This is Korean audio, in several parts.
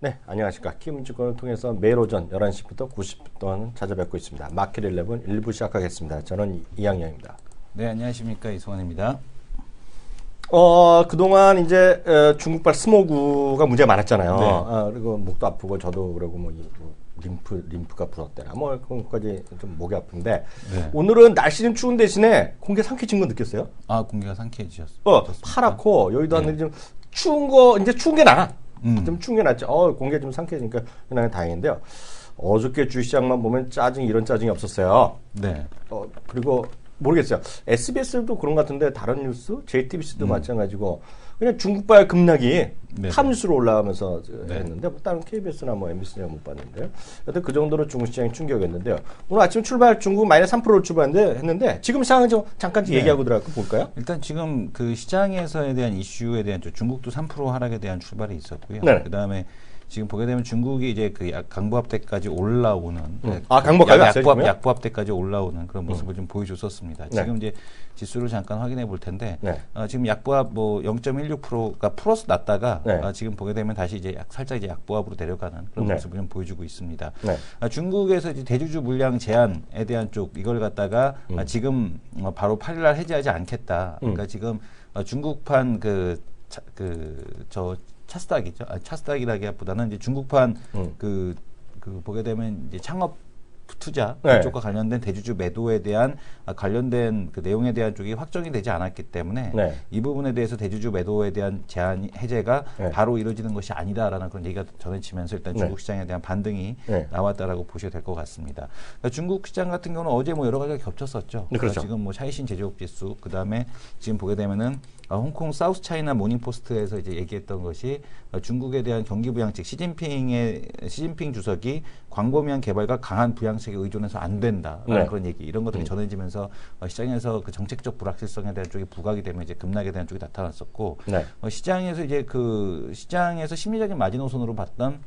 네, 안녕하십니까. 키움증권을 통해서 매일 오전 11시부터 90분 동안 찾아뵙고 있습니다. 마켓 11 1부 시작하겠습니다. 저는 이양영입니다. 네, 안녕하십니까. 이승환입니다. 어, 그동안 이제 어, 중국발 스모그가 문제가 많았잖아요. 네. 아, 그리고 목도 아프고 저도 그러고 뭐, 이, 뭐 림프, 림프가 불었대나 뭐 그런 것까지 좀 목이 아픈데 네. 오늘은 날씨는 추운 대신에 공기 상쾌해진 거 느꼈어요? 아, 공기가 상쾌해지셨어요. 어, 파랗고 여의도 하늘이 좀 추운 거 이제 추운 게 나아. 음. 좀 낫죠. 어, 공기가 좀 상쾌해지니까 그냥 다행인데요. 어저께 주시장만 보면 짜증 이런 짜증이 없었어요. 네. 어, 그리고 모르겠어요. SBS도 그런 것 같은데 다른 뉴스, JTBC도 마찬가지고 그냥 중국발 급락이 음. 네네. 탑뉴스로 올라가면서 저 네. 했는데 뭐 다른 KBS나 뭐 MBC나 못 봤는데요. 여튼 그 정도로 중국 시장이 충격이었는데요. 오늘 아침 출발 중국 마이너스 3%로 출발했는데 했는데 지금 상황 좀 잠깐 네. 얘기하고 들어갈까 볼까요? 일단 지금 그 시장에서에 대한 이슈에 대한 좀 중국도 3% 하락에 대한 출발이 있었고요. 네. 그다음에 지금 보게 되면 중국이 이제 그 약- 강보합대까지 올라오는 네, 아, 강보까지 약- 왔어요, 약보합, 지금요? 약보합대까지 올라오는 그런 모습을 좀 보여줬었습니다. 네. 지금 이제 지수를 잠깐 확인해 볼 텐데 네. 어, 지금 약보합 뭐 0.16%가 플러스 났다가 네. 어, 지금 보게 되면 다시 이제 약, 살짝 이제 약보합으로 내려가는 그런 네. 모습을 좀 보여주고 있습니다. 네. 아, 중국에서 이제 대주주 물량 제한에 대한 쪽 이걸 갖다가 음. 아, 지금 어, 바로 8일날 해제하지 않겠다. 그러니까 지금 어, 중국판 그 그저 차스닥이죠. 아, 차스닥이라기보다는 이제 중국판 음. 그, 그 보게 되면 이제 창업 투자 네. 쪽과 관련된 대주주 매도에 대한 아, 관련된 그 내용에 대한 쪽이 확정이 되지 않았기 때문에 네. 이 부분에 대해서 대주주 매도에 대한 제한 해제가 네. 바로 이루어지는 것이 아니다라는 그런 얘기가 전해지면서 일단 네. 중국 시장에 대한 반등이 네. 나왔다라고 보셔도 될 것 같습니다. 그러니까 중국 시장 같은 경우는 어제 뭐 여러 가지가 겹쳤었죠. 네, 그렇죠. 지금 뭐 샤이신 제조업 지수, 그 다음에 지금 보게 되면은 아, 홍콩 사우스 차이나 모닝포스트에서 이제 얘기했던 것이 어, 중국에 대한 경기 부양책 시진핑의 시진핑 주석이 광범위한 개발과 강한 부양책에 의존해서 안 된다라는 네. 그런 얘기 이런 것들이 전해지면서 어, 시장에서 그 정책적 불확실성에 대한 쪽이 부각이 되면 이제 급락에 대한 쪽이 나타났었고 네. 어, 시장에서 이제 그 시장에서 심리적인 마지노선으로 봤던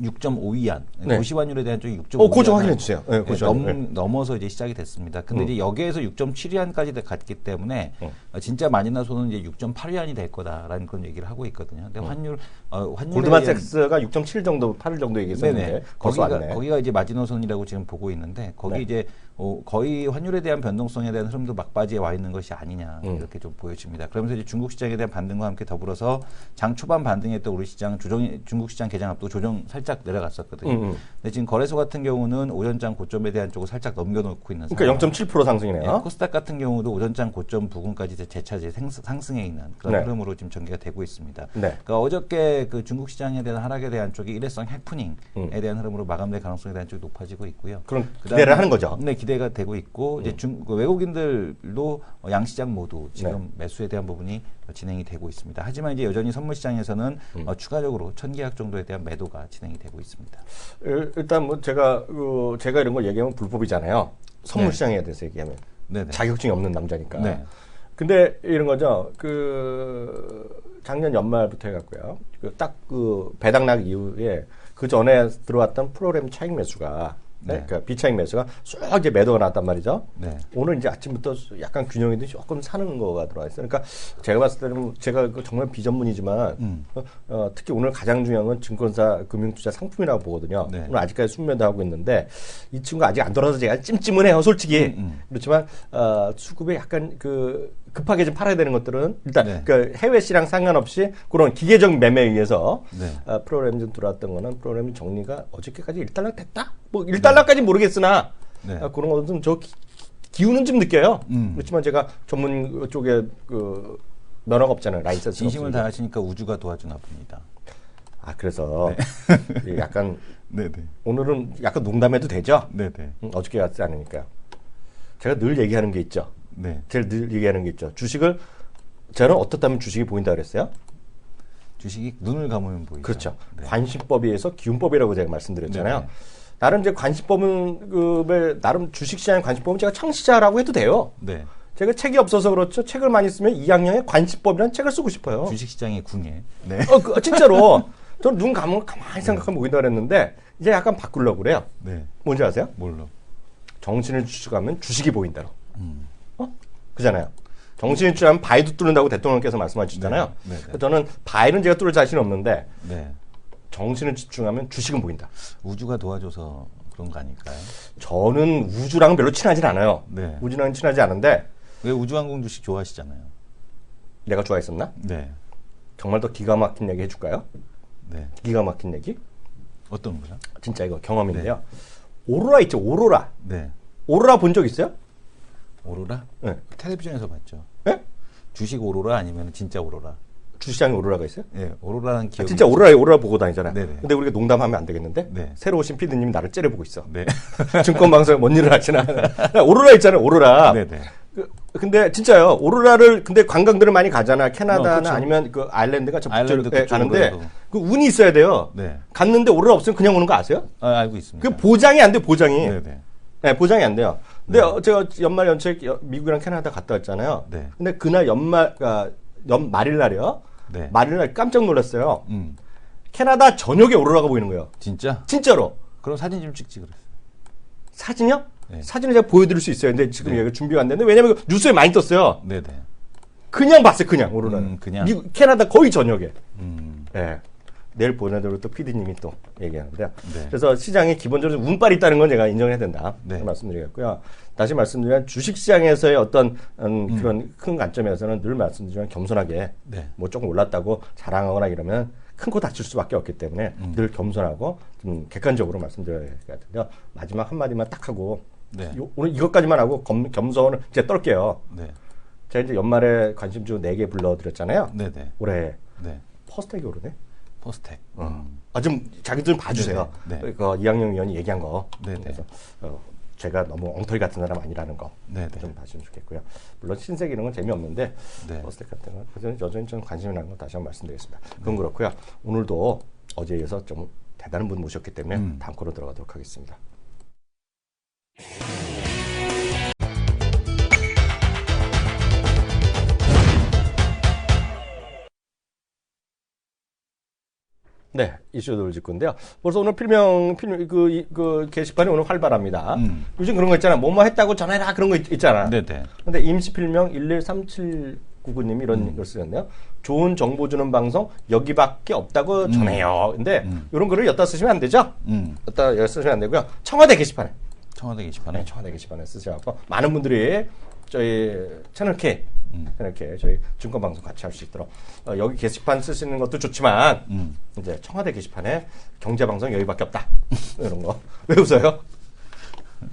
6.5위안 네. 고시환율에 대한 쪽이 6.5위안 어, 좀 확인해 주세요. 네, 고시환율. 넘, 넘어서 이제 시작이 됐습니다. 근데 음. 이제 여기에서 6.7위안까지 갔기 때문에 음. 어, 진짜 마지노선은 이제 6.8위안이 될 거다라는 그런 얘기를 하고 있거든요. 근데 환율 어, 환율에 음. 골드만 대한- 섹스가 6.7 정도, 8 정도 얘기했었는데 네네. 벌써 거기가 왔네. 거기가 이제 마지노선이라고 지금 보고 있는데 거기 네. 이제 어, 거의 환율에 대한 변동성에 대한 흐름도 막바지에 와 있는 것이 아니냐 음. 이렇게 좀 보여집니다. 그러면서 이제 중국 시장에 대한 반등과 함께 더불어서 장 초반 반등했던 우리 시장 조정 중국 시장 개장 앞도 조정 살짝 내려갔었거든요. 음, 음. 근데 지금 거래소 같은 경우는 오전장 고점에 대한 쪽을 살짝 넘겨놓고 있는 그러니까 상황. 0.7% 상승이네요. 예, 코스닥 같은 경우도 오전장 고점 부근까지 이제 재차 이제 생- 상승해 있는 그런 네. 흐름으로 지금 전개가 되고 있습니다. 네. 그러니까 어저께 그 중국 시장에 대한 하락에 대한 쪽이 일회성 해프닝에 음. 대한 흐름으로 마감될 가능성에 대한 쪽이 높아지고 있고요. 그럼 기대를 하는 거죠. 음. 네, 기대가 되고 있고 이제 중그 외국인들도 어, 양시장 모두 지금 네. 매수에 대한 부분이 어, 진행이 되고 있습니다. 하지만 이제 여전히 선물 시장에서는 음. 어, 추가적으로 천 계약 정도에 대한 매도가 진행이 되고 있습니다. 일- 일단 뭐 제가 그 제가 이런 걸 얘기하면 불법이잖아요. 선물 네. 시장에 대해서 얘기하면 네네. 자격증이 없는 남자니까. 네. 근데 이런 거죠. 그 작년 연말부터 해갖고요. 그딱그 배당락 이후에 그 전에 들어왔던 프로그램 차익 매수가 네. 네. 그러니까 비차익 매수가 쑥 이제 매도가 났단 말이죠. 네. 오늘 이제 아침부터 약간 균형이 조금 사는 거가 들어와 있어요. 그러니까 제가 봤을 때는 제가 그 정말 비전문이지만 음. 어, 어, 특히 오늘 가장 중요한 건 증권사 금융투자 상품이라고 보거든요. 네. 오늘 아직까지 순매도 하고 있는데 이 친구가 아직 안 돌아서 제가 찜찜은 해요, 솔직히. 음, 그렇지만 어, 수급에 약간 그 급하게 좀 팔아야 되는 것들은 일단 네. 그 해외 시랑 상관없이 그런 기계적 매매에 의해서 네. 어, 프로그램 좀 들어왔던 거는 프로그램 정리가 어저께까지 일단락 됐다? 뭐 일단락까지 모르겠으나 네. 어, 그런 것은 저 기- 기운은 좀 느껴요. 음. 그렇지만 제가 전문 쪽에 그 면허가 없잖아요. 라이센스 진심을 다하시니까 우주가 도와주나 봅니다. 아 그래서 이 약간 네네. 오늘은 약간 농담해도 되죠? 네네. 음, 어저께 같지 않으니까 제가 늘 얘기하는 게 있죠. 네. 제가 늘 얘기하는 게 있죠. 주식을 저는 어떻다면 주식이 보인다 그랬어요? 주식이 눈을 감으면 보이죠. 그렇죠. 네. 관심법에 의해서 기운법이라고 제가 말씀드렸잖아요. 네네. 나름 이제 관심법은 그 나름 주식시장 관심법은 제가 창시자라고 해도 돼요. 네. 제가 책이 없어서 그렇죠. 책을 많이 쓰면 이학년의 관심법이라는 책을 쓰고 싶어요. 주식시장의 궁예. 네. 어, 그, 진짜로. 저는 눈 감으면 가만히 생각하면 보인다 그랬는데 이제 약간 바꾸려고 그래요. 네. 뭔지 아세요? 뭘로? 정신을 추측하면 주식이 보인다로. 음. 어? 그잖아요. 정신을 추측하면 바위도 뚫는다고 대통령께서 말씀하셨잖아요. 네, 네, 네. 그래서 저는 바위는 제가 뚫을 자신 없는데 네. 정신을 집중하면 주식은 보인다. 우주가 도와줘서 그런 거 아닐까요? 저는 우주랑은 별로 친하진 않아요. 네. 우주랑은 친하지 않은데 왜 우주항공 주식 좋아하시잖아요. 내가 좋아했었나? 네. 정말 더 기가 막힌 얘기 해줄까요? 네. 기가 막힌 얘기? 어떤 거죠? 진짜 이거 경험인데요. 오로라 있죠, 오로라. 네. 오로라 본 적 있어요? 오로라? 네. 텔레비전에서 봤죠. 예? 주식 오로라 아니면 진짜 오로라? 주시장에 오로라가 있어요? 예, 오로라는 아, 기억이 진짜 오로라 오로라 보고 다니잖아요. 네네. 근데 우리가 농담하면 안 되겠는데 네. 새로 오신 피디님이 나를 째려보고 있어. 네. 증권 방송에 뭔 일을 하시나? 오로라 있잖아요, 오로라. 네네. 그, 근데 진짜요, 오로라를 근데 관광들을 많이 가잖아. 캐나다나 어, 그렇죠. 아니면 그 아일랜드가 저 북쪽에 가는데 해도. 그 운이 있어야 돼요. 네. 갔는데 오로라 없으면 그냥 오는 거 아세요? 아, 알고 있습니다. 그 보장이 안 돼, 보장이. 네네. 네, 보장이 안 돼요. 근데 어, 제가 연말 연초에 여- 미국이랑 캐나다 갔다 왔잖아요. 네. 근데 그날 연말, 그러니까 연 말일 날이요. 네. 말일 날 깜짝 놀랐어요. 음. 캐나다 전역에 오로라가 보이는 거예요. 진짜? 진짜로. 그럼 사진 좀 찍지 그랬어요. 사진이요? 네. 사진을 제가 보여드릴 수 있어요. 근데 지금 네. 얘가 준비가 안 됐는데 왜냐면 뉴스에 많이 떴어요. 네네. 그냥 봤어요, 그냥 오로라. 음, 그냥? 미국, 캐나다 거의 전역에. 음. 예. 내일 보내드리고 또 PD님이 또 얘기하는데요. 네. 그래서 시장에 기본적으로 운빨이 있다는 건 제가 인정해야 된다. 네. 말씀드리겠고요. 다시 말씀드리면 주식시장에서의 어떤 음, 그런 큰 관점에서는 늘 말씀드리면 겸손하게 네. 뭐 조금 올랐다고 자랑하거나 이러면 큰 코 다칠 수밖에 없기 때문에 음. 늘 겸손하고 좀 객관적으로 말씀드려야 될 것 같은데요. 마지막 한마디만 딱 하고 네. 요- 오늘 이것까지만 하고 겸, 겸손을 이제 떨게요. 네. 제가 이제 연말에 관심주 4개 불러드렸잖아요. 네네. 올해 네. 퍼스텍이 오르네. 포스텍. 아, 좀 자기들 좀 봐주세요. 네네. 네. 그 이학영 의원이 얘기한 거. 네네. 그래서 어, 제가 너무 엉터리 같은 사람 아니라는 거. 네네. 좀 봐주면 좋겠고요. 물론 신세계 이런 건 재미없는데 네. 버스텍 같은 건 그래서 여전히 좀 관심이 나는 거 다시 한번 말씀드리겠습니다. 그건 그렇고요. 오늘도 어제에 이어서 좀 대단한 분 모셨기 때문에 음. 다음 코로 들어가도록 하겠습니다. 네, 이슈 돌질 건데요. 벌써 오늘 필명, 필명, 그, 이- 그 게시판이 오늘 활발합니다. 음. 요즘 그런 거 있잖아. 뭐뭐 했다고 전해라. 그런 거 있, 잖아 네네. 근데 임시 필명 113799님이 이런 음. 걸 쓰셨네요. 좋은 정보 주는 방송 여기밖에 없다고 전해요. 근데 음. 이런 거를 여기다 쓰시면 안 되죠? 음. 여기다 여기 쓰시면 안 되고요. 청와대 게시판에. 청와대 게시판에. 네, 청와대 게시판에 쓰셔갖고 많은 분들이 저희 채널 K 음. K 저희 증권 방송 같이 할 수 있도록 어, 여기 게시판 쓰시는 것도 좋지만 음. 이제 청와대 게시판에 경제 방송 여기밖에 없다 이런 거 왜 웃어요?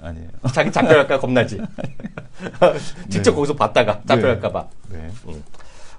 아니에요. 자기 잡혀갈까 겁나지. 직접 네. 거기서 봤다가 잡혀갈까봐. 네.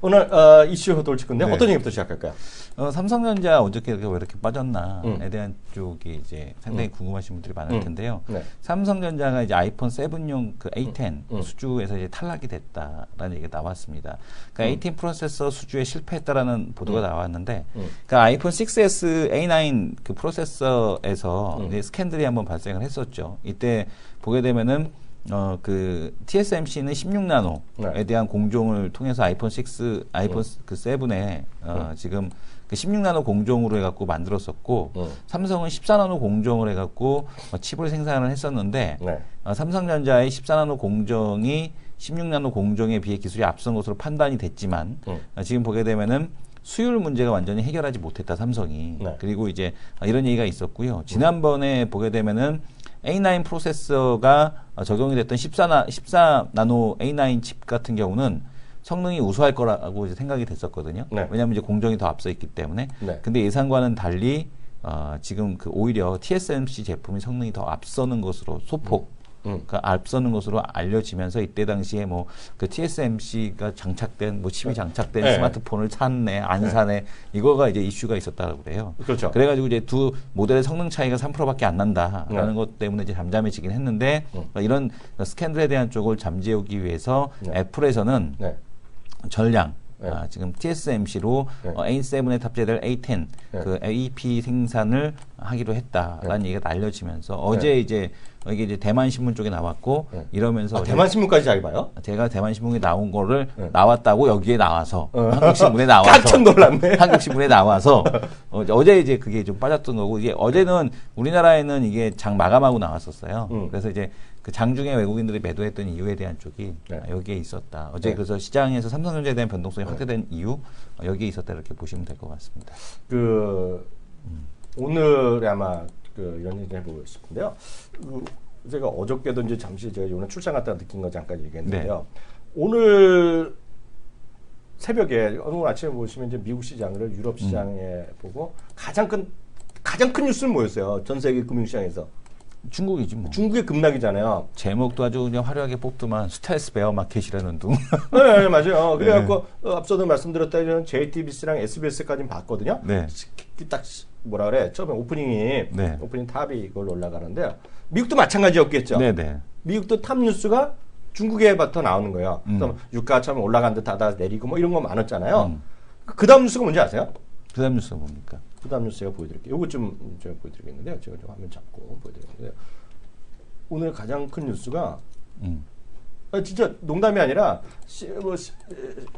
오늘 어, 이슈 돌칠 건데 네. 어떤 얘기부터 시작할까요? 어, 삼성전자 어저께 왜 이렇게 빠졌나에 음. 대한 쪽이 이제 상당히 궁금하신 분들이 많을 음. 텐데요. 네. 삼성전자가 이제 아이폰 7용 그 A10 음. 수주에서 이제 탈락이 됐다라는 얘기가 나왔습니다. 그러니까 음. A10 프로세서 수주에 실패했다라는 보도가 나왔는데, 음. 그러니까 아이폰 6s A9 그 프로세서에서 음. 스캔들이 한번 발생을 했었죠. 이때 보게 되면은 어 그 TSMC는 16나노에 네. 대한 공종을 통해서 아이폰 6, 아이폰 그 7에 어 지금 그 16나노 공종으로 해갖고 만들었었고 음. 삼성은 14나노 공종을 해갖고 어, 칩을 생산을 했었는데 네. 어, 삼성전자의 14나노 공정이 16나노 공정에 비해 기술이 앞선 것으로 판단이 됐지만 음. 어, 지금 보게 되면은 수율 문제가 완전히 해결하지 못했다 삼성이 네. 그리고 이제 어, 이런 얘기가 있었고요 지난번에 보게 되면은 A9 프로세서가 어, 적용이 됐던 14나 14나노 A9 칩 같은 경우는 성능이 우수할 거라고 생각이 됐었거든요. 네. 왜냐하면 이제 공정이 더 앞서 있기 때문에. 네. 근데 예상과는 달리 어, 지금 그 오히려 TSMC 제품이 성능이 더 앞서는 것으로 소폭 음. 그 앞서는 것으로 알려지면서 이때 당시에 뭐 그 TSMC가 장착된 뭐 칩이 장착된 네. 스마트폰을 샀네 안 사네 이거가 이제 이슈가 있었다고 그래요. 그렇죠. 그래가지고 이제 두 모델의 성능 차이가 3%밖에 안 난다라는 네. 것 때문에 이제 잠잠해지긴 했는데 음. 이런 스캔들에 대한 쪽을 잠재우기 위해서 네. 애플에서는 네. 전량 네. 아, 지금 TSMC로 네. 어, A7에 탑재될 A10 네. 그 AP 생산을 하기로 했다라는 얘기가 알려지면서 어제 이제 어, 이게 이제 대만 신문 쪽에 나왔고 네. 이러면서 아, 대만 신문까지 잘 봐요? 제가 대만 신문에 나온 거를 네. 나왔다고 여기에 나와서 어. 한국 신문에 나와서 깜짝 놀랐네. 한국 신문에 나와서 어, 어제 이제 그게 좀 빠졌던 거고 이게 어제는 우리나라에는 이게 장 마감하고 나왔었어요. 음. 그래서 이제 그 장중에 외국인들이 매도했던 이유에 대한 쪽이 네. 아, 여기에 있었다. 어제 네. 그래서 시장에서 삼성전자에 대한 변동성이 확대된 이유 어, 여기에 있었다 이렇게 보시면 될 것 같습니다. 그 오늘 아마 그 이런 얘기 해보고 싶은데요. 그 제가 어저께도 이제 잠시 제가 오늘 출장 갔다가 느낀 거 잠깐 얘기했는데요. 오늘 새벽에 오늘 아침에 보시면 이제 미국 시장을 유럽 시장에 보고 가장 큰 가장 큰 뉴스는 뭐였어요? 전 세계 금융시장에서 중국이지 뭐. 중국의 급락이잖아요. 제목도 아주 그냥 화려하게 뽑더만 스텔스 베어 마켓이라는 둥. 네, 네, 맞아요. 그래갖고 어, 앞서도 말씀드렸다시피 JTBC랑 SBS까지는 봤거든요. 네. 딱 뭐라 그래 처음에 오프닝이 네. 오프닝 탑이 이걸 올라가는데 미국도 마찬가지였겠죠. 네네. 미국도 탑 뉴스가 중국에 부터 나오는 거예요. 음. 그래서 유가 처음에 올라간 듯하다 내리고 뭐 이런 거 많았잖아요. 음. 그 다음 뉴스가 뭔지 아세요? 그 다음 뉴스가 뭡니까? 그 다음 뉴스 제가 보여드릴게요. 요거 좀 제가 보여드리겠는데요. 제가 좀 화면 잡고 보여드리겠는데요. 오늘 가장 큰 뉴스가 음. 아, 진짜 농담이 아니라 C, 뭐, C,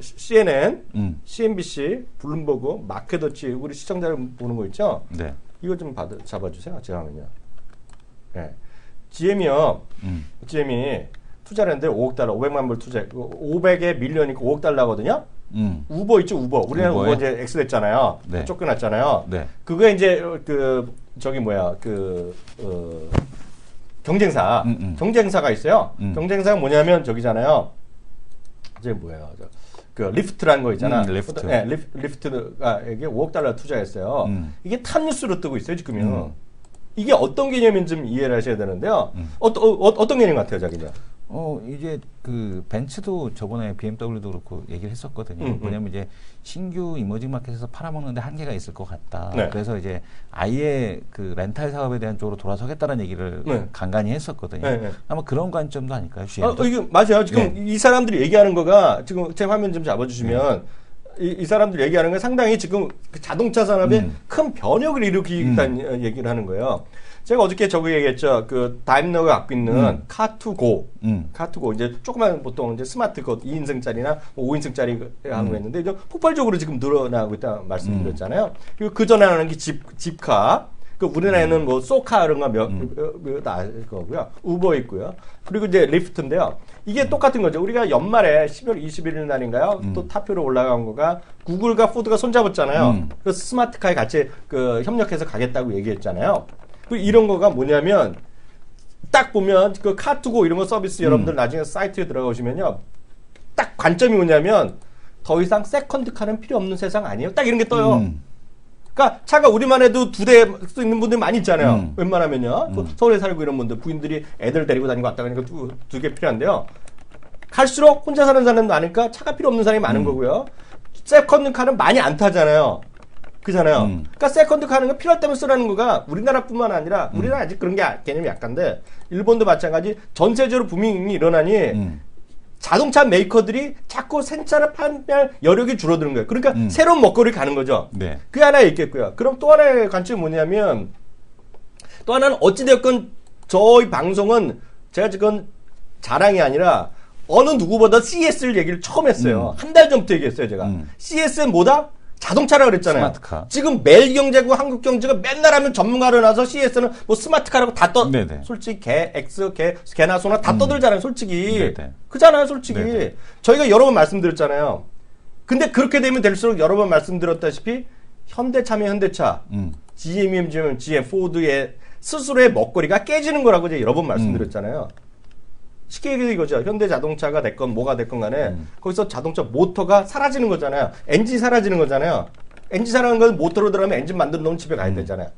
CNN, 음. CNBC, 블룸버그, 마켓워치 우리 시청자를 보는 거 있죠? 네. 이거 좀 받아, 잡아주세요. 제가 하면요. 네. GM이요. 음. GM이 투자를 했는데 5억 달러, 500만 불 투자, 500에 밀리언이니까 5억 달러거든요. 음. 우버 있죠, 우버. 우리나라 우버요? 우버 이제 X 됐잖아요. 네. 쫓겨났잖아요. 네. 그거 이제 그 저기 뭐야 그 어, 경쟁사 음, 음. 경쟁사가 있어요. 음. 경쟁사가 뭐냐면 저기잖아요. 이제 뭐예요? 저, 그 리프트라는 거 있잖아. 음, 리프트. 네, 리프, 리프 트가 이게 5억 달러 투자했어요. 음. 이게 탑 뉴스로 뜨고 있어요 지금요. 음. 이게 어떤 개념인지 좀 이해를 하셔야 되는데요. 음. 어떤 어, 어떤 개념 같아요, 자기는? 어 이제 그 벤츠도 저번에 BMW도 그렇고 얘기를 했었거든요. 음, 음. 뭐냐면 이제 신규 이머징 마켓에서 팔아먹는데 한계가 있을 것 같다. 네. 그래서 이제 아예 그 렌탈 사업에 대한 쪽으로 돌아서겠다는 얘기를 네. 간간히 했었거든요. 네, 네. 아마 그런 관점도 아닐까요, 어, GM도? 어, 이거 맞아요. 지금 네. 이 사람들이 얘기하는 거가 지금 제 화면 좀 잡아주시면 이, 이 사람들이 얘기하는 건 상당히 지금 그 자동차 산업에 음. 큰 변혁을 일으키겠다는 얘기를 하는 거예요. 제가 어저께 저거 얘기했죠. 그 다임너가 갖고 있는 음. 카투고. 음. 카투고 이제 조그만 보통 이제 스마트 것 2인승짜리나 5인승짜리 하고 음. 있는데 이제 폭발적으로 지금 늘어나고 있다 말씀드렸잖아요. 그리고 그 전에 하는 게 집, 집카. 그 우리나라에는 뭐 소카 이런 거몇다 거고요. 우버 있고요. 그리고 이제 리프트인데요. 이게 똑같은 거죠. 우리가 연말에 10월 21일 날인가요? 또 타표로 올라간 거가 구글과 포드가 손잡았잖아요. 음. 그래서 스마트카에 같이 그 협력해서 가겠다고 얘기했잖아요. 그 이런 거가 뭐냐면 딱 보면 그 카투고 이런 거 서비스 여러분들 나중에 사이트에 들어가시면요. 딱 관점이 뭐냐면 더 이상 세컨드 카는 필요 없는 세상 아니에요. 딱 이런 게 떠요. 음. 그러니까 차가 우리만 해도 두대수 있는 분들 많이 있잖아요. 음. 웬만하면요. 또 서울에 살고 이런 분들 부인들이 애들 데리고 다니고 왔다 가니까 두 개 필요한데요. 갈수록 혼자 사는 사람도 많으니까 차가 필요 없는 사람이 음. 많은 거고요. 세컨드 카는 많이 안 타잖아요. 그잖아요. 음. 그러니까 세컨드 카는 거 필요할 때만 쓰라는 거가 우리나라뿐만 아니라 음. 우리나라 아직 그런 게 아- 개념이 약한데 일본도 마찬가지 전세적으로 부밍이 일어나니 음. 자동차 메이커들이 자꾸 생차를 판매할 여력이 줄어드는 거예요. 그러니까 음. 새로운 먹거리를 가는 거죠. 네. 그게 하나 있겠고요. 그럼 또 하나의 관점이 뭐냐면 또 하나는 어찌되었건 저희 방송은 제가 지금 자랑이 아니라 어느 누구보다 CS를 얘기를 처음 했어요. 한달 전부터 얘기했어요, 제가. 음. CS는 뭐다? 자동차라 그랬잖아요. 스마트카. 지금 매일 경제고 한국 경제가 맨날 하면 전문가를 나서 CS는 뭐 스마트카라고 다 떠. 네네. 솔직히 개, X, 개, 개나 소나 다 떠들잖아요, 솔직히. 네네. 그잖아요, 솔직히. 네네. 저희가 여러 번 말씀드렸잖아요. 근데 그렇게 되면 될수록 여러 번 말씀드렸다시피 현대차면 현대차, 음. GM이면 GM, 포드의 스스로의 먹거리가 깨지는 거라고 이제 여러 번 말씀드렸잖아요. 쉽게 얘기해 이거죠. 현대 자동차가 됐건 뭐가 됐건 간에 음. 거기서 자동차 모터가 사라지는 거잖아요. 엔진 사라지는 거잖아요. 엔진 사라지는 건 모터로 들어가면 엔진 만들어 놓으면 집에 가야 되잖아요.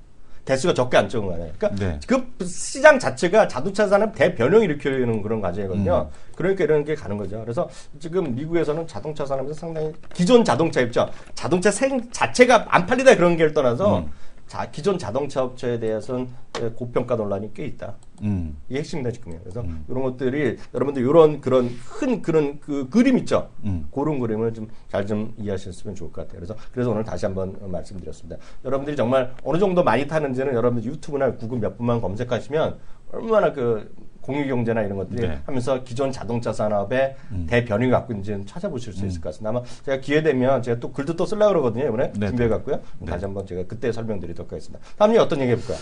대수가 적게 안 적은 거아요 그러니까 음. 네. 그 시장 자체가 자동차 산업 대변형 일으키는 그런 과정이거든요. 음. 그러니까 이런 게 가는 거죠. 그래서 지금 미국에서는 자동차 산업에서 상당히 기존 자동차 입장, 자동차 생 자체가 안 팔리다 그런 게를 떠나서 음. 자, 기존 자동차 업체에 대해서는 고평가 논란이 꽤 있다. 음. 이게 핵심이다 지금요. 그래서 이런 것들이 여러분들 이런 그런 큰 그런 그 그림 있죠. 음. 그런 그림을 좀잘좀 이해하셨으면 좋을 것 같아요. 그래서 그래서 오늘 다시 한번 말씀드렸습니다. 여러분들이 정말 어느 정도 많이 타는지는 여러분들 유튜브나 구글 몇 분만 검색하시면 얼마나 그 공유 경제나 이런 것들이 네. 하면서 기존 자동차 산업의 음. 대변이가 갖고 있는지는 찾아보실 수 있을 것 같습니다. 아마 제가 기회 되면 제가 또 글도 또 쓰려고 그러거든요. 이번에 네. 준비해 갖고요. 네. 다시 한번 제가 그때 설명드리도록 하겠습니다. 다음 얘기 어떤 얘기 해볼까요?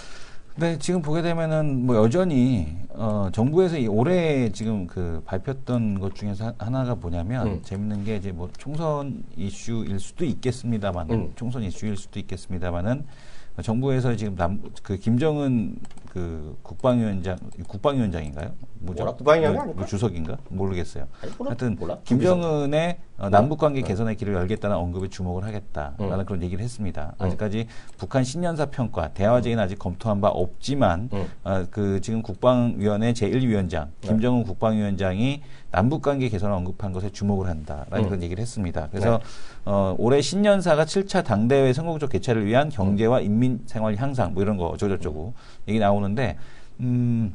네, 지금 보게 되면은 뭐 여전히 어 정부에서 이 올해 지금 그 발표했던 것 중에서 하- 하나가 뭐냐면 음. 재밌는 게 이제 뭐 총선 이슈일 수도 있겠습니다만 음. 총선 이슈일 수도 있겠습니다만은 정부에서 지금 남, 그 김정은 그 국방위원장 국방위원장인가요? 뭐죠? 뭐라? 국방위원장이 뭐? 뭐 주석인가? 모르겠어요. 아니, 몰라. 하여튼 몰라. 김정은의 어, 남북 관계 네. 개선의 길을 열겠다는 언급에 주목을 하겠다라는 음. 그런 얘기를 했습니다. 음. 아직까지 북한 신년사 평가 대화 제의는 아직 검토한 바 없지만 음. 어, 그 지금 국방위원회 제1위원장 네. 김정은 국방위원장이 남북 관계 개선을 언급한 것에 주목을 한다라는 음. 그런 얘기를 했습니다. 그래서 어, 올해 신년사가 7차 당대회 성공적 개최를 위한 경제와 인민 생활 향상 뭐 이런 거 어쩌고저쩌고 얘기 나오는데 음.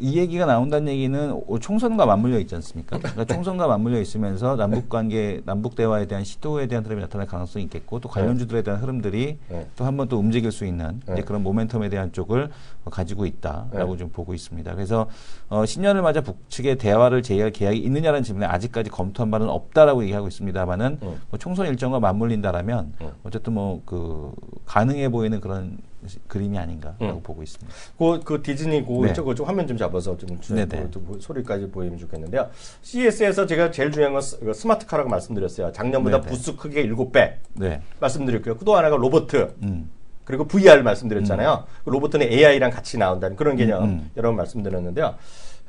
이 얘기가 나온다는 얘기는 오- 총선과 맞물려 있지 않습니까? 그러니까 총선과 맞물려 있으면서 남북 관계, 남북 대화에 대한 시도에 대한 흐름이 나타날 가능성이 있겠고 또 관련주들에 대한 흐름들이 네. 또한번 또 움직일 수 있는 네. 그런 모멘텀에 대한 쪽을 어, 가지고 있다라고 네. 좀 보고 있습니다. 그래서 어, 신년을 맞아 북측의 대화를 재개할 계약이 있느냐라는 질문에 아직까지 검토한 바는 없다라고 얘기하고 있습니다만은 음. 뭐 총선 일정과 맞물린다라면 음. 어쨌든 뭐 그 가능해 보이는 그런 시- 그림이 아닌가라고 음. 보고 있습니다. 그, 그 디즈니 그 네. 저거 좀 화면 좀 잡아서 좀 주- 네네. 그- 그 소리까지 보이면 좋겠는데요. CES에서 제가 제일 중요한 건 스- 그 스마트카라고 말씀드렸어요. 작년보다 네네. 부스 크게 7배 네. 말씀드렸고요. 또 하나가 로버트 음. 그리고 VR 말씀드렸잖아요. 그 로봇은 AI랑 같이 나온다는 그런 개념 음. 여러 번 말씀드렸는데요.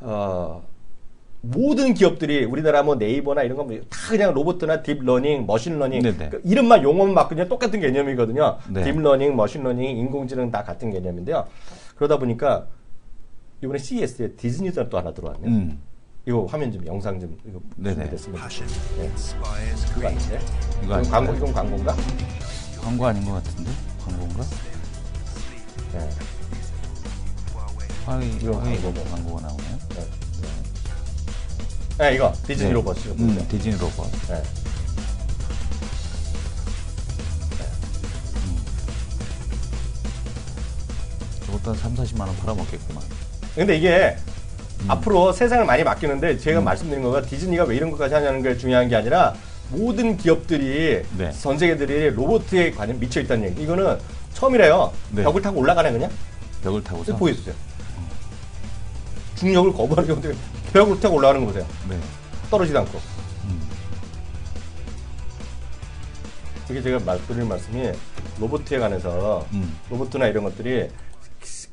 어, 모든 기업들이 우리나라 뭐 네이버나 이런 거 다 그냥 로봇이나 딥러닝, 머신러닝. 그 이름만 용어만 바꾸면 똑같은 개념이거든요. 네. 딥러닝, 머신러닝, 인공지능 다 같은 개념인데요. 그러다 보니까 이번에 CES에 디즈니가 또 하나 들어왔네요. 음. 이거 화면 좀 영상 좀 이거 네네. 준비됐습니다. 네. 그거 아닌데? 이거 아닌가요? 광고 이건 광고인가? 광고 아닌 것 같은데? 광고인가? 네. 화웨이, 이거 화웨이. 광고가 나오네요. 네. 네, 이거 디즈니 네. 로봇 이거 음, 보세요. 디즈니 로봇. 네. 저것도 한 3, 40만 원 팔아먹겠구만. 근데 이게 음. 앞으로 세상을 많이 바뀌는데 제가 말씀드린 거가 디즈니가 왜 이런 것까지 하냐는 게 중요한 게 아니라 모든 기업들이 네. 전 세계들이 로봇에 관련 미쳐 있다는 얘기. 이거는 처음이래요. 네. 벽을 타고 올라가네 그냥. 벽을 타고서. 보여주세요. 중력을 거부하는 경우들 벽을 타고 올라가는 거 보세요. 네. 떨어지도 않고. 음. 이게 제가 말씀드린 말씀이 로봇에 관해서 음. 로봇이나 이런 것들이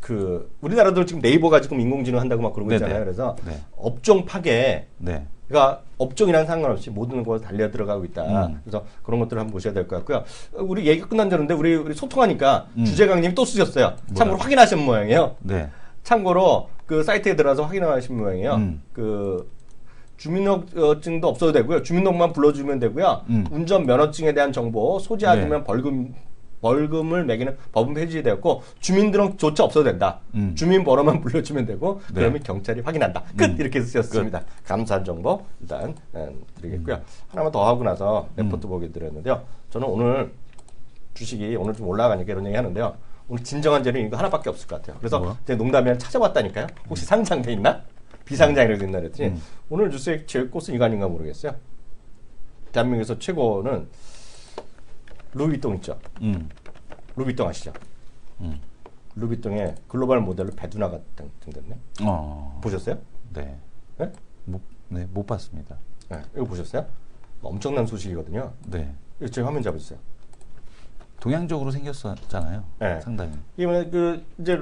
그 우리나라도 지금 네이버가 지금 인공지능 한다고 막 그러고 네네. 있잖아요. 그래서 네. 업종 파괴 네. 그러니까 업종이랑 상관없이 모든 걸 달려 들어가고 있다. 음. 그래서 그런 것들을 한번 보셔야 될 것 같고요. 어, 우리 얘기 끝난 줄인데 우리 우리 소통하니까 음. 주재강님이 또 쓰셨어요. 참고로 뭐야? 확인하신 모양이에요. 네. 참고로 그 사이트에 들어가서 확인하신 모양이에요. 음. 그 주민등록증도 없어도 되고요. 주민등록만 불러주면 되고요. 음. 운전 면허증에 대한 정보 소지하면 네. 벌금 벌금을 매기는 법은 폐지되었고 주민등록조차 없어도 된다. 음. 주민번호만 불러주면 되고 네. 그러면 경찰이 확인한다. 끝 음. 이렇게 쓰셨습니다. 감사한 정보 일단 음, 드리겠고요. 하나만 더 하고 나서 음. 레포트 보게 드렸는데요. 저는 오늘 주식이 오늘 좀 올라가니까 이런 얘기 하는데요. 오늘 진정한 재료는 이거 하나밖에 없을 것 같아요. 그래서 뭐야? 제가 농담이 아니라 찾아봤다니까요. 혹시 상장돼 있나? 비상장이라고 있나 그랬더니 음. 오늘 뉴스의 제일 꽃은 이거 아닌가 모르겠어요. 대한민국에서 최고는 루이비통 있죠. 음. 루이비통 아시죠? 음. 루이비통의 글로벌 모델로 배두나가 등등됐네. 어. 보셨어요? 네. 네? 못, 네, 못 봤습니다. 네. 이거 보셨어요? 엄청난 소식이거든요. 네. 제 화면 잡아주세요. 동양적으로 생겼었잖아요. 네. 상당히. 이번에 그 이제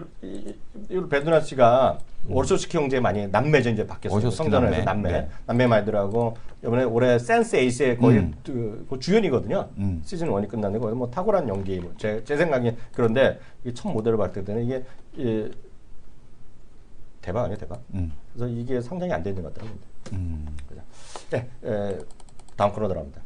배두나 씨가 월소스키 형제 많이 남매죠 이제 바뀌었어요. 음. 성전에서 남매. 남매, 네. 남매 많이들하고 이번에 올해 센스 에이스의 거의 음. 그, 그 주연이거든요. 음. 시즌 1이 끝났는데 거의 뭐 탁월한 연기, 뭐 제, 제 생각에 그런데 이 첫 모델을 봤을 때는 이게 이, 대박 아니에요 대박. 음. 그래서 이게 상장이 안 되는 것 같더라고요. 음. 그죠? 네, 에, 다음 코너 들어갑니다.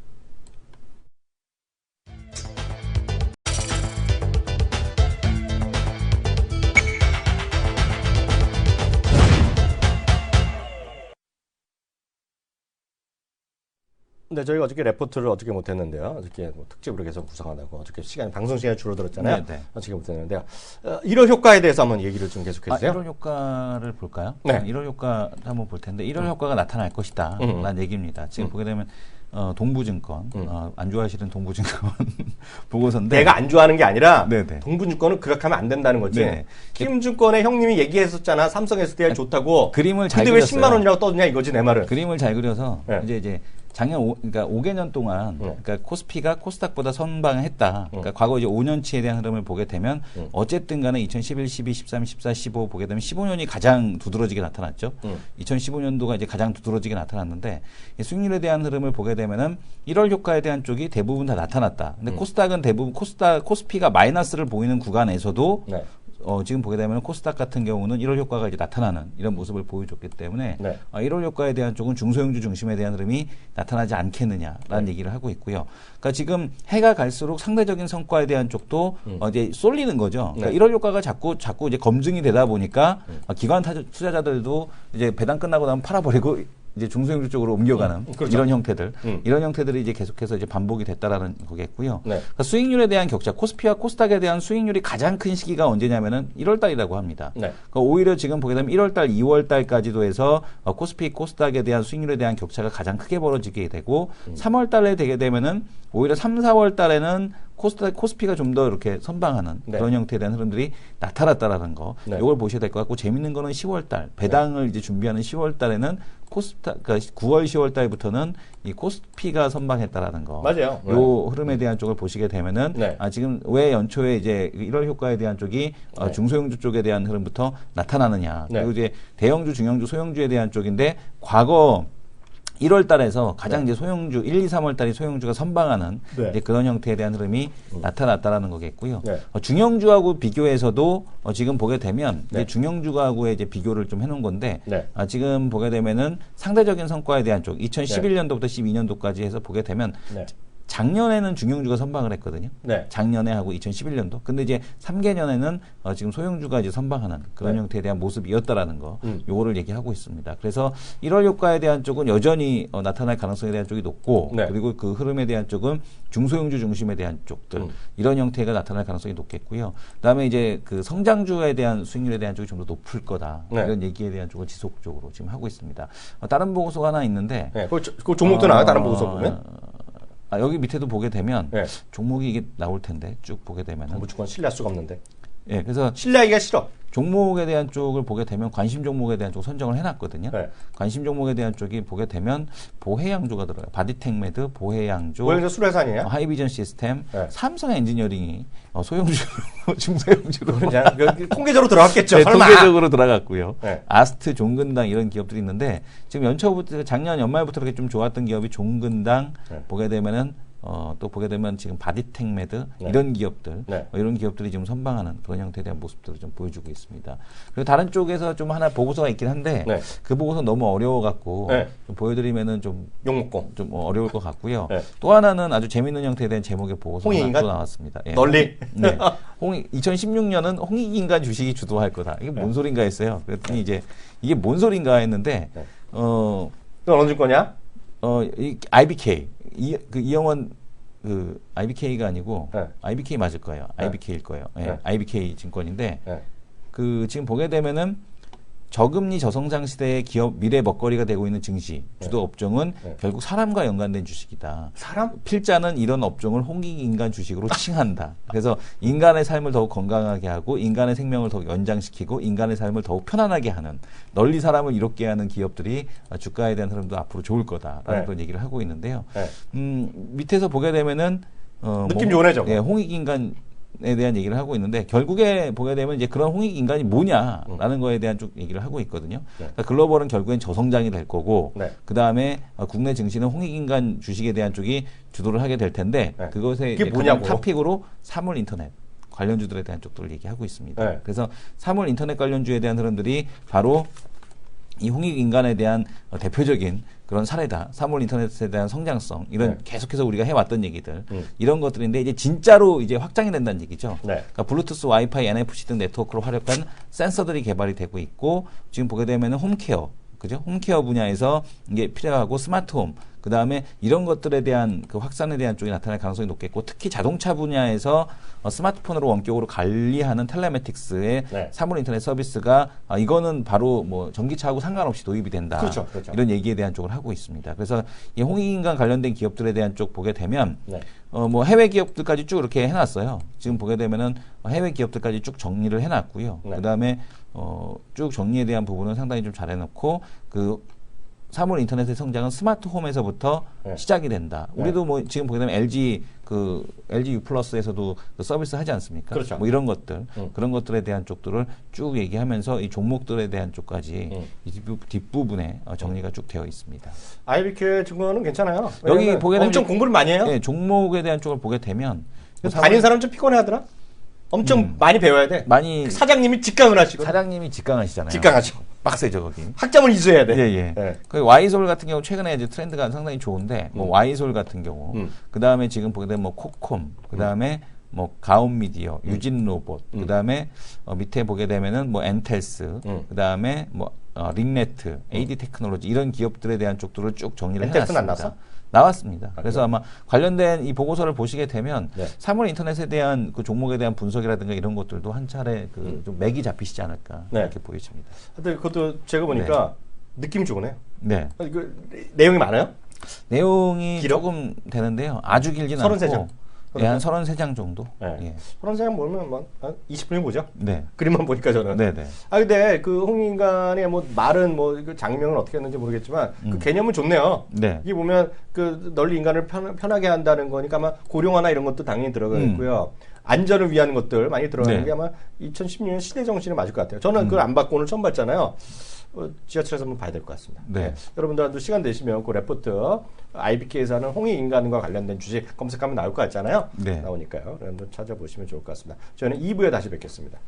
네, 저희가 어저께 레포트를 어저께 못했는데요. 어저께 뭐 특집으로 계속 구성하다고 어저께 시간 방송 시간이 줄어들었잖아요. 네, 네. 어저께 못했는데요. 어, 1월 효과에 대해서 한번 얘기를 좀 계속해 아, 주세요. 1월 효과를 볼까요? 네. 1월 효과 한번 볼 텐데 1월 효과가 나타날 것이다. 음. 라는 얘기입니다. 지금 음. 보게 되면 어, 동부증권, 음. 어, 안 좋아하시는 동부증권 보고서인데 내가 안 좋아하는 게 아니라 네네. 동부증권은 그렇게 하면 안 된다는 거지. 네. 키움증권의 형님이 얘기했었잖아. 삼성 SDI 좋다고. 그림을 잘 근데 왜 그렸어요. 10만 원이라고 떠드냐 이거지 내 말은. 그림을 잘 그려서 네. 이제 이제 작년 오, 그러니까 5개년 동안 네. 그러니까 코스피가 코스닥보다 선방했다. 그러니까 과거 이제 5년치에 대한 흐름을 보게 되면 음. 어쨌든 간에 2011, 12, 13, 14, 15 보게 되면 15년이 가장 두드러지게 나타났죠. 음. 2015년도가 이제 가장 두드러지게 나타났는데 이 수익률에 대한 흐름을 보게 되면은 1월 효과에 대한 쪽이 대부분 다 나타났다. 근데 음. 코스닥은 대부분 코스닥 코스피가 마이너스를 보이는 구간에서도 네. 어, 지금 보게 되면 코스닥 같은 경우는 1월 효과가 이제 나타나는 이런 모습을 보여줬기 때문에 네. 어, 1월 효과에 대한 쪽은 중소형주 중심에 대한 흐름이 나타나지 않겠느냐라는 네. 얘기를 하고 있고요. 그러니까 지금 해가 갈수록 상대적인 성과에 대한 쪽도 음. 어, 이제 쏠리는 거죠. 그러니까 네. 1월 효과가 자꾸 자꾸 이제 검증이 되다 보니까 음. 어, 기관 타자- 투자자들도 이제 배당 끝나고 나면 팔아버리고 이제 중소형주 쪽으로 옮겨가는 음, 그렇죠. 이런 형태들, 음. 이런 형태들이 이제 계속해서 이제 반복이 됐다라는 거겠고요. 네. 그러니까 수익률에 대한 격차, 코스피와 코스닥에 대한 수익률이 가장 큰 시기가 언제냐면은 1월 달이라고 합니다. 네. 그러니까 오히려 지금 보게 되면 1월 달, 2월 달까지도 해서 어, 코스피, 코스닥에 대한 수익률에 대한 격차가 가장 크게 벌어지게 되고 음. 3월 달에 되게 되면은 오히려 3, 4월 달에는 코스닥, 코스피가 좀 더 이렇게 선방하는 네. 그런 형태에 대한 흐름들이 나타났다라는 거. 네. 이걸 보셔야 될 것 같고 재밌는 거는 10월 달 배당을 이제 준비하는 10월 달에는 코스닥 그러니까 9월 10월 달부터는 이 코스피가 선방했다라는 거. 맞아요. 네. 요 흐름에 대한 쪽을 보시게 되면은 네. 아 지금 왜 연초에 이제 1월 효과에 대한 쪽이 어, 네. 중소형주 쪽에 대한 흐름부터 나타나느냐. 네. 그리고 이제 대형주, 중형주, 소형주에 대한 쪽인데 과거 1월 달에서 가장 네. 이제 소형주 1, 2, 3월 달이 소형주가 선방하는 네. 이제 그런 형태에 대한 흐름이 나타났다라는 거겠고요. 네. 어, 중형주하고 비교해서도 어, 지금 보게 되면 네. 이제 중형주하고의 이제 비교를 좀 해놓은 건데 네. 아, 지금 보게 되면은 상대적인 성과에 대한 쪽 2011년도부터 12년도까지 해서 보게 되면 네. 작년에는 중형주가 선방을 했거든요. 네. 작년에 하고 2011년도. 근데 이제 3개년에는 어, 지금 소형주가 이제 선방하는 그런 네. 형태에 대한 모습이었다라는 거. 음. 요거를 얘기하고 있습니다. 그래서 1월 효과에 대한 쪽은 여전히 어, 나타날 가능성에 대한 쪽이 높고 네. 그리고 그 흐름에 대한 쪽은 중소형주 중심에 대한 쪽들 음. 이런 형태가 나타날 가능성이 높겠고요. 그다음에 이제 그 성장주에 대한 수익률에 대한 쪽이 좀 더 높을 거다. 네. 이런 얘기에 대한 쪽을 지속적으로 지금 하고 있습니다. 어, 다른 보고서가 하나 있는데 네. 그, 그 종목도 나와요. 다른 보고서 보면. 아, 여기 밑에도 보게 되면 네. 종목이 이게 나올 텐데 쭉 보게 되면은 무조건 신뢰할 수가 없는데. 예 그래서 신뢰하기가 싫어. 종목에 대한 쪽을 보게 되면 관심 종목에 대한 쪽 선정을 해놨거든요. 네. 관심 종목에 대한 쪽이 보게 되면 보해양조가 들어요. 바디텍메드, 보해양조, 뭐 수레산이에요? 어, 하이비전 시스템, 네. 삼성 엔지니어링이 어, 소형주, 중소형주로 그냥 그 통계적으로 들어갔겠죠. 네, 설마. 통계적으로 들어갔고요. 네. 아스트, 종근당 이런 기업들이 있는데 지금 연초부터 작년 연말부터 이렇게 좀 좋았던 기업이 종근당 네. 보게 되면은 어, 또 보게 되면 지금 바디텍메드 네. 이런 기업들 네. 어, 이런 기업들이 지금 선방하는 그런 형태에 대한 모습들을 좀 보여주고 있습니다. 그리고 다른 쪽에서 좀 하나 보고서가 있긴 한데 네. 그 보고서 너무 어려워 갖고 네. 좀 보여드리면은 좀 욕 먹고. 좀 어려울 것 같고요. 네. 또 하나는 아주 재밌는 형태에 대한 제목의 보고서가 홍익인간? 또 나왔습니다. 예. 널리. 네. 홍익 2016년은 홍익인간 주식이 주도할 거다. 이게 뭔 네. 소린가 했어요. 그랬더니 이제 이게 뭔 소린가 했는데 네. 어, 너 어느 증권이야? 어, 이 IBK 이, 그 이영원 그 IBK가 아니고 네. IBK 맞을 거예요. 네. IBK일 거예요. 예, 네. IBK 증권인데 네. 그 지금 보게 되면은 저금리 저성장 시대의 기업 미래 먹거리가 되고 있는 증시 주도 업종은 네. 결국 사람과 연관된 주식이다. 사람? 필자는 이런 업종을 홍익 인간 주식으로 칭한다. 그래서 인간의 삶을 더욱 건강하게 하고 인간의 생명을 더욱 연장시키고 인간의 삶을 더욱 편안하게 하는 널리 사람을 이롭게 하는 기업들이 주가에 대한 흐름도 앞으로 좋을 거다라는 네. 그런 얘기를 하고 있는데요. 네. 음, 밑에서 보게 되면은 어, 느낌 저거. 예, 홍익 인간 에 대한 얘기를 하고 있는데 결국에 보게 되면 이제 그런 홍익 인간이 뭐냐라는 거에 대한 쭉 얘기를 하고 있거든요. 음. 네. 그러니까 글로벌은 결국엔 저성장이 될 거고 네. 그 다음에 국내 증시는 홍익 인간 주식에 대한 쪽이 주도를 하게 될 텐데 네. 뭐냐고? 탑픽으로 사물 인터넷 관련주들에 대한 쪽들을 얘기하고 있습니다. 네. 그래서 사물 인터넷 관련주에 대한 흐름들이 바로 이 홍익 인간에 대한 어, 대표적인 그런 사례다. 사물 인터넷에 대한 성장성 이런 네. 계속해서 우리가 해왔던 얘기들 음. 이런 것들인데 이제 진짜로 이제 확장이 된다는 얘기죠. 네. 그러니까 블루투스, 와이파이, NFC 등 네트워크로 활용한 센서들이 개발이 되고 있고 지금 보게 되면은 홈케어 그죠? 홈케어 분야에서 이게 필요하고 스마트홈 그 다음에 이런 것들에 대한 그 확산에 대한 쪽이 나타날 가능성이 높겠고 특히 자동차 분야에서 어, 스마트폰으로 원격으로 관리하는 텔레매틱스의 네. 사물 인터넷 서비스가 아, 이거는 바로 뭐 전기차하고 상관없이 도입이 된다. 그렇죠, 그렇죠. 이런 얘기에 대한 쪽을 하고 있습니다. 그래서 이 홍익인간 관련된 기업들에 대한 쪽 보게 되면 네. 어, 뭐 해외 기업들까지 쭉 이렇게 해놨어요. 지금 보게 되면은 해외 기업들까지 쭉 정리를 해놨고요. 네. 그 다음에 어, 쭉 정리에 대한 부분은 상당히 좀 잘 해놓고 그 사물 인터넷의 성장은 스마트홈에서부터 네. 시작이 된다. 네. 우리도 뭐 지금 보게 되면 LG 그 LG U 플러스에서도 그 서비스 하지 않습니까? 그렇죠. 뭐 이런 것들 음. 그런 것들에 대한 쪽들을 쭉 얘기하면서 이 종목들에 대한 쪽까지 음. 이 뒷부, 뒷부분에 어, 정리가 쭉 되어 있습니다. IBK 증권은 괜찮아요. 여기 보게 되면 엄청 공부를 많이 해요. 예, 종목에 대한 쪽을 보게 되면 사물- 다니는 사람 좀 피곤해하더라. 엄청 음. 많이 배워야 돼. 많이 사장님이 직강을 하시고 사장님이 직강하시잖아요. 직강하시고 빡세죠 거기. 학점을 이수해야 돼. 예, 예. 예. 그 와이솔 같은 경우 최근에 이제 트렌드가 상당히 좋은데 뭐 음. 와이솔 같은 경우 음. 그 다음에 지금 보게 되면 뭐 코콤 그 다음에 뭐 가온 미디어, 유진 로봇 음. 그 다음에 어, 밑에 보게 되면은 뭐 엔텔스 음. 그 다음에 뭐 어, 링네트, AD 테크놀로지 이런 기업들에 대한 쪽들을 쭉 정리를 안 해놨습니다. 나왔어? 나왔습니다. 아, 그래서 아마 관련된 이 보고서를 보시게 되면 네. 사물 인터넷에 대한 그 종목에 대한 분석이라든가 이런 것들도 한 차례 그좀 맥이 잡히시지 않을까 네. 이렇게 보여집니다. 하여튼 그것도 제가 보니까 느낌이 좋으네요. 네. 아, 이거 내용이 많아요? 내용이 길어? 조금 되는데요. 아주 길지는 33 장. 예, 한 33장 정도. 네. 예. 그런 생각 보면 뭐, 한 20분이 보죠. 네. 그림만 보니까 저는. 네, 네. 아 근데 그 홍인간의 뭐 말은 뭐 이거 장명은 어떻게 했는지 모르겠지만 그 음. 개념은 좋네요. 네. 이게 보면 그 널리 인간을 편, 편하게 한다는 거니까 아마 고령화나 이런 것도 당연히 들어가 음. 있고요. 안전을 위한 것들 많이 들어가는 네. 게 아마 2016년 시대 정신이 맞을 것 같아요. 저는 그걸 안 받고 오늘 처음 봤잖아요. 어, 지하철에서 한번 봐야 될 것 같습니다. 네. 여러분들도 시간 되시면 그 레포트 IBK에서 하는 홍익 인간과 관련된 주식 검색하면 나올 것 같잖아요. 네. 나오니까요. 여러분들 찾아보시면 좋을 것 같습니다. 저는 2부에 다시 뵙겠습니다.